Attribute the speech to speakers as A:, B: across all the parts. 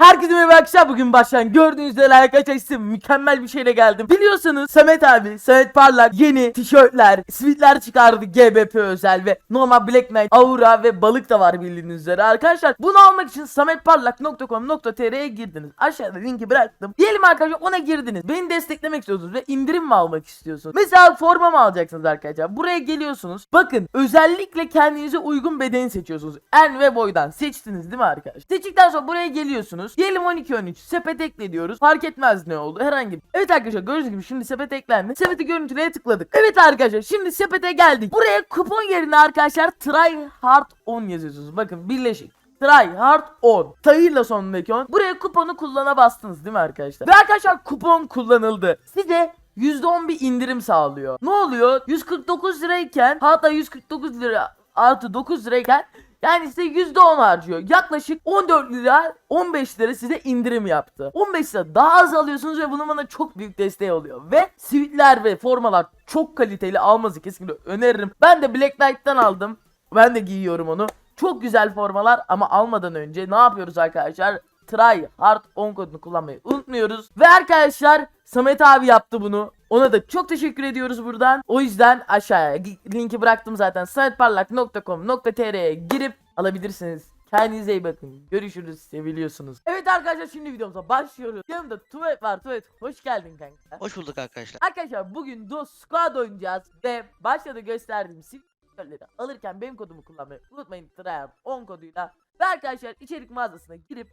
A: Herkese merhaba arkadaşlar bugün başlayan gördüğünüz üzere arkadaşlar size mükemmel bir şeyle geldim. Biliyorsunuz Samet abi, Samet Parlak yeni tişörtler, sweatler çıkardı GBP özel ve normal Black Knight, Aura ve balık da var bildiğiniz üzere arkadaşlar. Bunu almak için sametparlak.com.tr'ye girdiniz. Aşağıda linki bıraktım. Diyelim arkadaşlar ona girdiniz. Beni desteklemek istiyorsunuz ve indirim mi almak istiyorsunuz? Mesela forma mı alacaksınız arkadaşlar? Buraya geliyorsunuz. Bakın özellikle kendinize uygun bedeni seçiyorsunuz. En ve boydan seçtiniz değil mi arkadaşlar? Seçtikten sonra buraya geliyorsunuz. Diyelim 12-13 sepet ekle diyoruz. Fark etmez ne oldu herhangi bir. Evet arkadaşlar gördüğünüz gibi şimdi sepet eklendi. Sepeti görüntüleye tıkladık. Evet arkadaşlar şimdi sepete geldik. Buraya kupon yerine arkadaşlar try hard 10 yazıyorsunuz. Bakın birleşik. Try hard 10. Sayıyla sonundaki 10. Buraya kuponu kullana bastınız değil mi arkadaşlar? Ve arkadaşlar kupon kullanıldı. Size %10 bir indirim sağlıyor. Ne oluyor? 149 lirayken hatta 149 lira artı 9 lirayken yani size %10 harcıyor. Yaklaşık 14 lira 15 lira size indirim yaptı. 15 lira daha az alıyorsunuz ve bunun bana çok büyük desteği oluyor. Ve sweatler ve formalar çok kaliteli almanızı kesinlikle öneririm. Ben de Black Knight'tan aldım. Ben de giyiyorum onu. Çok güzel formalar ama almadan önce ne yapıyoruz arkadaşlar? Try Hard 10 kodunu kullanmayı unutmuyoruz. Ve arkadaşlar Samet abi yaptı bunu. Ona da çok teşekkür ediyoruz buradan. O yüzden aşağıya linki bıraktım zaten. sametparlak.com.tr'ye girip alabilirsiniz. Kendinize iyi bakın. Görüşürüz. Seviliyorsunuz. Evet arkadaşlar şimdi videomuza başlıyoruz. Yanımda Tuvalet var. Tuvalet hoş geldin kanka.
B: Hoş bulduk arkadaşlar.
A: Arkadaşlar bugün Dost Squad oynayacağız ve başta da gösterdiğim simülatörleri alırken benim kodumu kullanmayı unutmayın Tryhard 10 koduyla ve arkadaşlar içerik mağazasına girip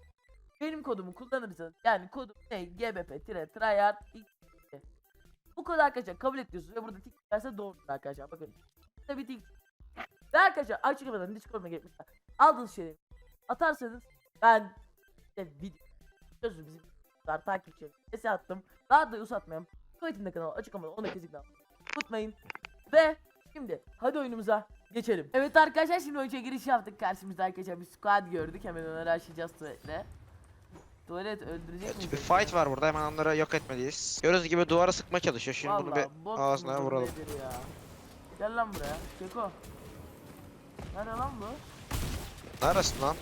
A: benim kodumu kullanırsanız yani kodum ne gbp-tryhard kodu arkadaşlar kabul ediyorsunuz ve burada tik verse doğrudur arkadaşlar bakın bir tik ve arkadaşlar açıklamadan discord'una gelmişler aldığınız şeyleri atarsanız ben işte video sözü bizim var takipçilerim sesi attım daha da uzatmayalım Tuvalet'in de kanalı açıklamada onu kesinlikle unutmayın. Ve şimdi hadi oyunumuza geçelim. Evet arkadaşlar şimdi oyuncuya giriş yaptık. Karşımızda arkadaşlar bir squad gördük. Hemen onları aşacağız tuvaletle. Tuvalet öldürecek
B: Evet,
A: miyiz?
B: bir fight var burada hemen onları yok etmeliyiz. Gördüğünüz gibi duvara sıkma çalışıyor. Şimdi bunu
A: Vallahi
B: bir
A: bot
B: ağzına vuralım.
A: ya? Gel lan buraya. Keko. Nerede lan bu?
B: Neredesin lan?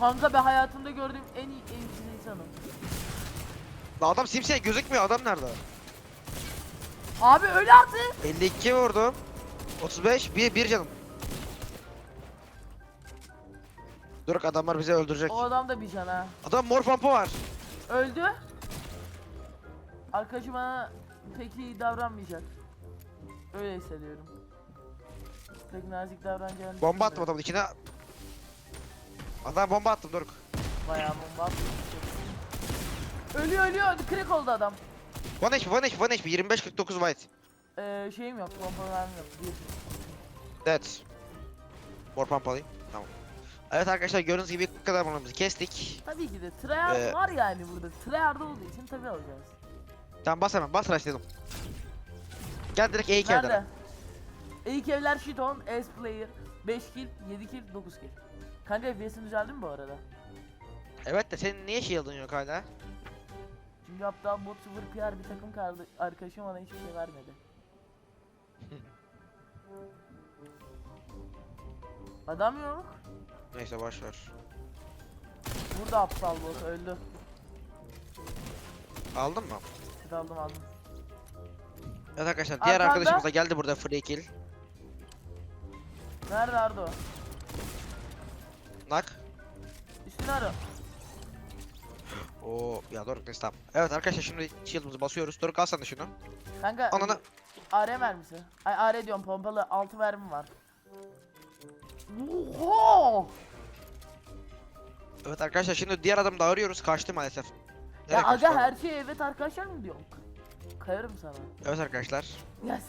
A: Kanka ben hayatımda gördüğüm en iyi eğitimci insanım.
B: Lan adam simsiyah gözükmüyor adam nerede?
A: Abi öyle artık.
B: 52 vurdum. 35 bir, bir canım. Dur adamlar bizi öldürecek.
A: O adam da bir can ha.
B: Adam mor pompa var.
A: Öldü. Arkadaşım bana pek iyi davranmayacak. Öyle hissediyorum. Pek nazik davranacağını
B: Bomba attım adamın içine. Adam bomba attım dur.
A: Bayağı bomba attım. Ölüyor ölüyor. Crack oldu adam.
B: One HP, one HP, one HP, 25 49 white.
A: Ee, şeyim yok. Bomba vermiyorum. Bir.
B: Dead. Mor pompa alayım. Tamam. Evet arkadaşlar gördüğünüz gibi bu kadar bunumuzu kestik.
A: Tabii ki de tryhard
B: Ee,
A: var yani burada. Tryhard olduğu için tabii alacağız.
B: Tamam bas hemen bas rush dedim. Gel direkt E2
A: Nerede?
B: evlere.
A: İlk evler Shiton, S player, 5 kill, 7 kill, 9 kill. Kanka FPS'in düzeldi mi bu arada?
B: Evet de senin niye shield'ın yok hala?
A: Çünkü hatta bot 0 PR bir takım kardı arkadaşım bana hiçbir şey vermedi. Adam yok.
B: Neyse boş ver.
A: Burada aptal bot öldü.
B: Aldın mı?
A: Git aldım aldım.
B: Evet arkadaşlar diğer
A: Arkanda.
B: arkadaşımız da geldi burada free kill.
A: Nerede Ardo?
B: Nak.
A: Üstüne arı.
B: Oo ya doğru neyse tamam. Evet arkadaşlar şimdi shield'ımızı basıyoruz. Dur al sen de şunu.
A: Kanka
B: Ananı.
A: AR mermisi. Ay AR diyorum pompalı 6 mermi var. Oha!
B: Evet arkadaşlar şimdi diğer adamı da arıyoruz. Kaçtı maalesef. Nereye
A: Ya
B: kaçtı
A: aga
B: oğlum?
A: her şey evet arkadaşlar mı diyorum? Kayarım sana.
B: Evet arkadaşlar.
A: Yes.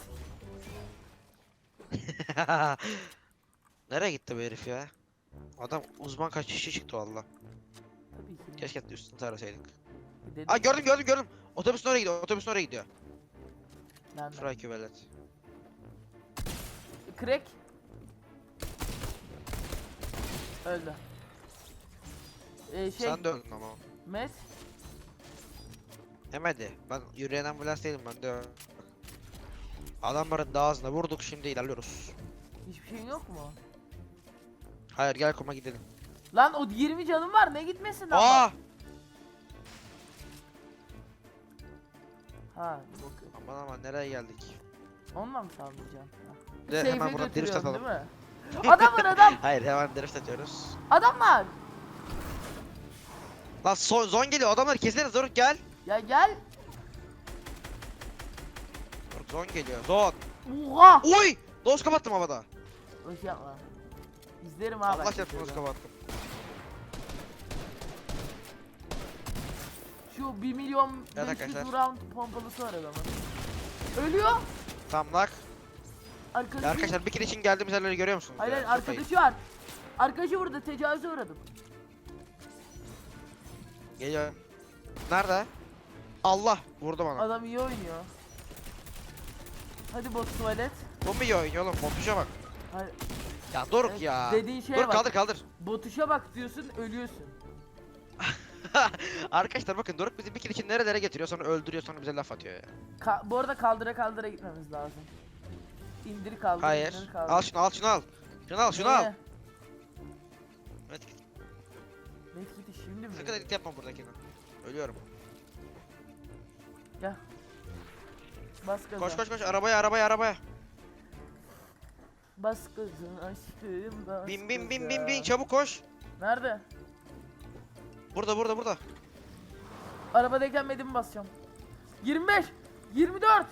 B: Nereye gitti bu herif ya? Adam uzman kaç kişi çıktı valla.
A: Tabii ki.
B: Keşke üstünü tarasaydık.
A: Dedim.
B: Aa gördüm gördüm gördüm. Otobüsün oraya gidiyor. Otobüsün oraya gidiyor.
A: Nerede?
B: Fry küvelet.
A: Crack. Öldü. Ee, şey,
B: Sen de öldün ama.
A: Met.
B: Demedi. Ben yürüyen ambulans değilim ben de. Adamların daha ağzına vurduk şimdi ilerliyoruz.
A: Hiçbir şeyin yok mu?
B: Hayır gel koma gidelim.
A: Lan o 20 canım var ne gitmesin lan.
B: Aa!
A: Ha bakıyorum.
B: Aman aman nereye geldik?
A: Onunla mı saldıracağım?
B: Bir de
A: Seyfe
B: hemen buradan
A: diriş
B: atalım.
A: değil mi? Adam var adam.
B: Hayır hemen drift atıyoruz.
A: Adam var.
B: Lan son, zon geliyor adamları keseriz Doruk gel.
A: Ya gel.
B: Doruk zon geliyor zon.
A: Oha.
B: Oy! Doz kapattım havada.
A: Boş yapma. İzlerim abi.
B: Allah çarpsın doz kapattım.
A: Şu 1 milyon
B: Evet
A: 500
B: arkadaşlar.
A: round pompalısı var adamın. Ölüyor.
B: Tamlak.
A: Arkadaşı.
B: Ya arkadaşlar bir kere için geldiğimiz yerleri görüyor musunuz?
A: Hayır
B: ya?
A: arkadaşı var. Arkadaşı burada tecavüze uğradım.
B: Geliyor. Nerede? Allah vurdu bana.
A: Adam iyi oynuyor. Hadi bot tuvalet.
B: Bu mu iyi oynuyor oğlum? Botuşa bak.
A: Hayır,
B: Ya Doruk
A: Evet,
B: ya.
A: dediğin şeye
B: Doruk
A: bak.
B: kaldır kaldır.
A: botuşa bak diyorsun ölüyorsun.
B: Arkadaşlar bakın Doruk bizi bir kere için nerelere getiriyor sonra öldürüyor sonra bize laf atıyor ya.
A: Ka- bu arada kaldıra kaldıra gitmemiz lazım. İndir kaldır.
B: Hayır.
A: indir kaldır.
B: Al şunu al şunu al. Şunu al şunu al. Evet.
A: Medkit'i şimdi mi?
B: Sakın edit yapma buradakini. Ölüyorum.
A: Gel. Bas gaza.
B: Koş koş koş arabaya arabaya arabaya.
A: Bas gaza aşkım bas
B: Bin bin bin bin bin çabuk koş.
A: Nerede?
B: Burada burada burada.
A: Arabadayken medimi basacağım. 25 24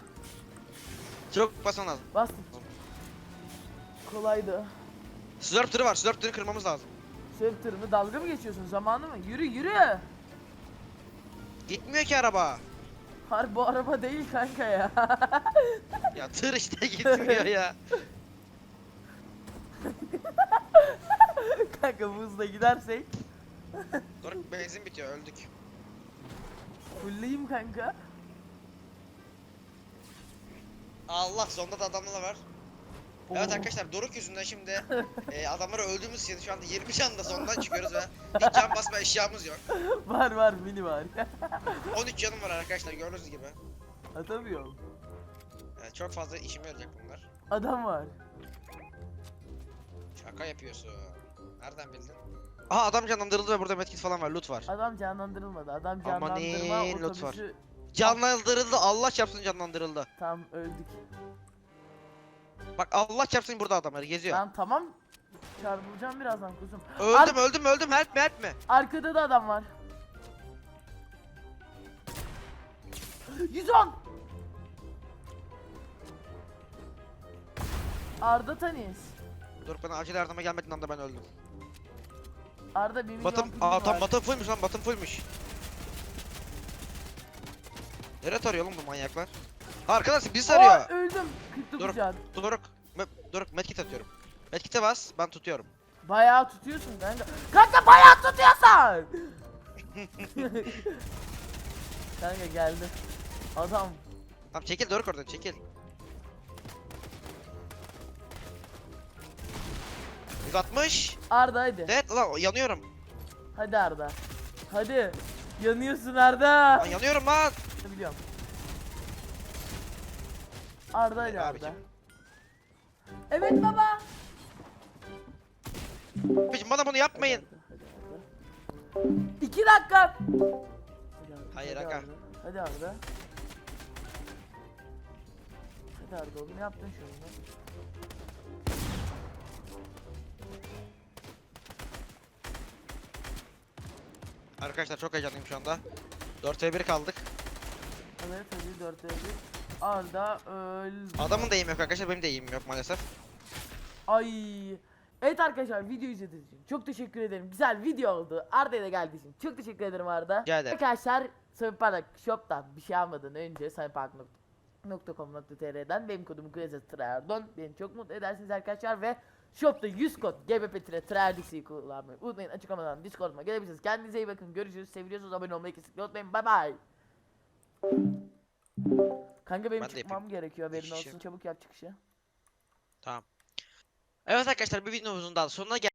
B: Çabuk basman lazım.
A: Bastım. Kolaydı.
B: Slurp tırı var. Slurp tırı kırmamız lazım.
A: Sırf tırını dalga mı geçiyorsun zamanı mı? Yürü yürü.
B: Gitmiyor ki araba.
A: Harbi bu araba değil kanka ya.
B: Ya tır işte gitmiyor ya.
A: kanka bu hızla gidersek
B: Doruk benzin bitiyor öldük.
A: fulleyim kanka.
B: Allah sonunda da adamlar var. Evet arkadaşlar Doruk yüzünden şimdi e, adamları öldüğümüz için şu anda 20 canla sondan çıkıyoruz ve hiç can basma eşyamız yok.
A: var var mini var.
B: 13 canım var arkadaşlar gördüğünüz gibi.
A: Atamıyorum.
B: Evet, çok fazla işime yarayacak bunlar.
A: Adam var.
B: Şaka yapıyorsun. Nereden bildin? Aha adam canlandırıldı ve burada medkit falan var loot var.
A: Adam canlandırılmadı. Adam
B: Aman
A: canlandırma
B: iyi, lot var.
A: otobüsü
B: Canlandırıldı Allah çarpsın canlandırıldı.
A: tam öldük.
B: Bak Allah çarpsın burada adamları geziyor.
A: Lan tamam. Çarpılacağım birazdan kuzum.
B: Öldüm öldüm öldüm help me help me.
A: Arkada da adam var. 110. Arda Tanis.
B: Dur bana acil yardıma gelmediğin anda ben öldüm.
A: Arda 1 milyon
B: Batım, aa tam batım fullmuş lan batım fullmuş. Nereye tarıyor oğlum bu manyaklar? Arkadaş bizi
A: Aa,
B: sarıyor.
A: öldüm. 49
B: Dur.
A: can.
B: Doruk, me, Doruk medkit atıyorum. Medkit'e bas, ben tutuyorum.
A: Bayağı tutuyorsun kanka. Kanka bayağı tutuyorsun. kanka geldi. Adam.
B: Tamam çekil Doruk oradan çekil. Uzatmış.
A: Arda hadi.
B: Evet lan yanıyorum.
A: Hadi Arda. Hadi. Yanıyorsun Arda.
B: Lan yanıyorum lan.
A: Biliyorum. Arda Hadi Arda.
B: abicim.
A: Evet baba.
B: Abicim bana bunu yapmayın.
A: İki dakika.
B: Hayır,
A: hadi
B: aga.
A: Arda, Hadi Arda. Hadi Arda oğlum yaptın şunu.
B: Arkadaşlar çok heyecanlıyım şu anda. 4'e 1 kaldık.
A: Evet hadi 4 1. Arda öl.
B: Adamın da eğimi yok arkadaşlar benim de eğimim yok maalesef.
A: Ay. Evet arkadaşlar video izlediğiniz için çok teşekkür ederim. Güzel video oldu. Arda'ya da geldiği için çok teşekkür ederim Arda.
B: Rica ederim.
A: Arkadaşlar Sayıpark Shop'tan bir şey almadan önce sayıpark.com.tr'den benim kodumu Trardon beni çok mutlu edersiniz arkadaşlar ve Shop'ta 100 kod GBP TRDC'yi kullanmayı unutmayın açıklamadan Discord'uma gelebilirsiniz kendinize iyi bakın görüşürüz seviyorsunuz abone olmayı kesinlikle unutmayın bye bye Kanka benim
B: Ben de
A: çıkmam gerekiyor haberin
B: kişi.
A: olsun çabuk yap çıkışı
B: Tamam. Evet arkadaşlar bir videomuzun daha sonuna gel